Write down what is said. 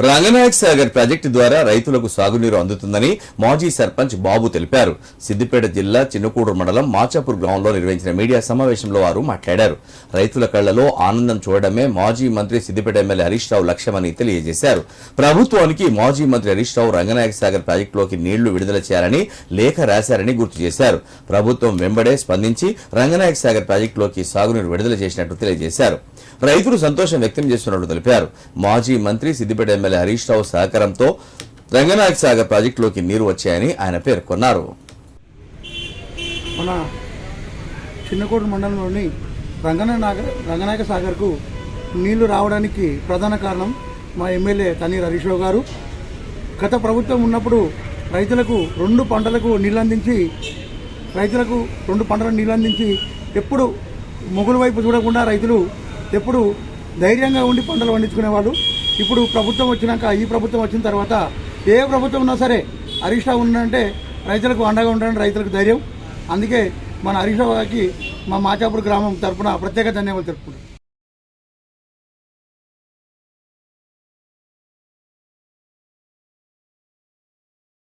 Ranganayak Sagar project ద్వారా రైతులకు సాగునీరు అందుతుందని మాజీ సర్పంచ్ బాబు తెలిపారు. సిద్దిపేట జిల్లా చిన్నకూడు మండలం మాచాపూర్ గ్రామంలో నిర్వహించిన మీడియా సమావేశంలో వారు మాట్లాడారు. రైతుల కళ్ళలో ఆనందం చూడడమే మాజీ మంత్రి సిద్దిపేట ఎమ్మెల్యే హరీష్ రావు లక్ష్యమని తెలియజేశారు. ప్రభుత్వానికి మాజీ మంత్రి హరీష్ రావు రంగనాయక సాగర్ ప్రాజెక్టులోకి నీళ్ళు విడుదల చేయాలని లేఖ రాశారని గుర్తు చేశారు. ప్రభుత్వం వెంబడే స్పందించి రంగనాయక సాగర్ ప్రాజెక్టులోకి సాగునీరు విడుదల చేసినట్టు తెలియజేశారు. రైతులు సంతోషం వ్యక్తం చేస్తున్నట్లు తెలిపారు. మాజీ మంత్రి సిద్దిపేట ఎమ్మెల్యే హరీష్ రావు సహకారంతో రంగనాయక సాగర్ ప్రాజెక్టులోకి నీరు వచ్చాయని ఆయన పేర్కొన్నారు. మన చిన్నకోట మండలంలోని రంగనాయక రంగనాయక సాగర్కు నీళ్ళు రావడానికి ప్రధాన కారణం మా ఎమ్మెల్యే తనీర్ హరీష్ రావు గారు. గత ప్రభుత్వం ఉన్నప్పుడు రైతులకు రెండు పంటలకు నీళ్ళు అందించి రైతులకు రెండు పంటలకు నీళ్ళు అందించి ఎప్పుడు మొగుల వైపు చూడకుండా రైతులు ఎప్పుడు ధైర్యంగా ఉండి పంటలు పండించుకునేవాళ్ళు. ఇప్పుడు ప్రభుత్వం వచ్చినాక ఈ ప్రభుత్వం వచ్చిన తర్వాత ఏ ప్రభుత్వం ఉన్నా సరే హరీష్ రావు ఉండంటే రైతులకు అండగా ఉండాలని రైతులకు ధైర్యం. అందుకే మన హరీష్ గారికి మా మాచాపూర్ గ్రామం తరపున ప్రత్యేక ధన్యవాదాలు తెలుపుకుంటాం